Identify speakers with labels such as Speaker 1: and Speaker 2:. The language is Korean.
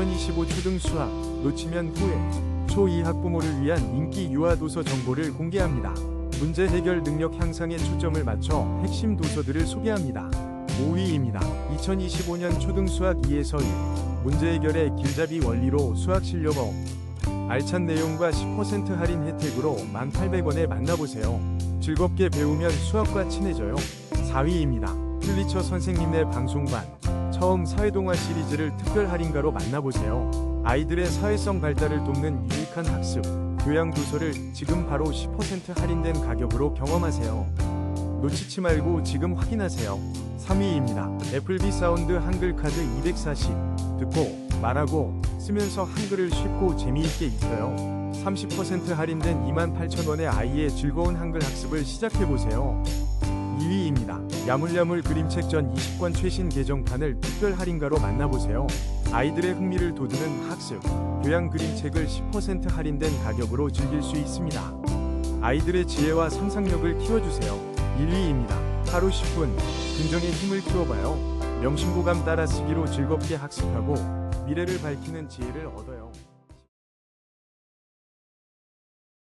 Speaker 1: 2025 초등 수학 놓치면 후회 초2 학부모를 위한 인기 유아 도서 정보를 공개합니다. 문제 해결 능력 향상에 초점을 맞춰 핵심 도서들을 소개합니다. 5위입니다. 2025년 초등 수학 2에서 1 문제 해결의 길잡이 원리로 수학 실력업 알찬 내용과 10% 할인 혜택으로 1,800원에 만나보세요. 즐겁게 배우면 수학과 친해져요. 4위입니다. 플리처 선생님네 방송반 처음 사회동화 시리즈를 특별 할인가로 만나보세요. 아이들의 사회성 발달을 돕는 유익한 학습, 교양 도서를 지금 바로 10% 할인된 가격으로 경험하세요. 놓치지 말고 지금 확인하세요. 3위입니다. 애플비 사운드 한글 카드 240 듣고 말하고 쓰면서 한글을 쉽고 재미있게 익혀요. 30% 할인된 28,000원의 아이의 즐거운 한글 학습을 시작해보세요. 2위입니다. 야물야물 그림책 전 20권 최신 개정판을 특별 할인가로 만나보세요. 아이들의 흥미를 돋우는 학습, 교양 그림책을 10% 할인된 가격으로 즐길 수 있습니다. 아이들의 지혜와 상상력을 키워주세요. 1위입니다. 하루 10분, 긍정의 힘을 키워봐요. 명심보감 따라 쓰기로 즐겁게 학습하고 미래를 밝히는 지혜를 얻어요.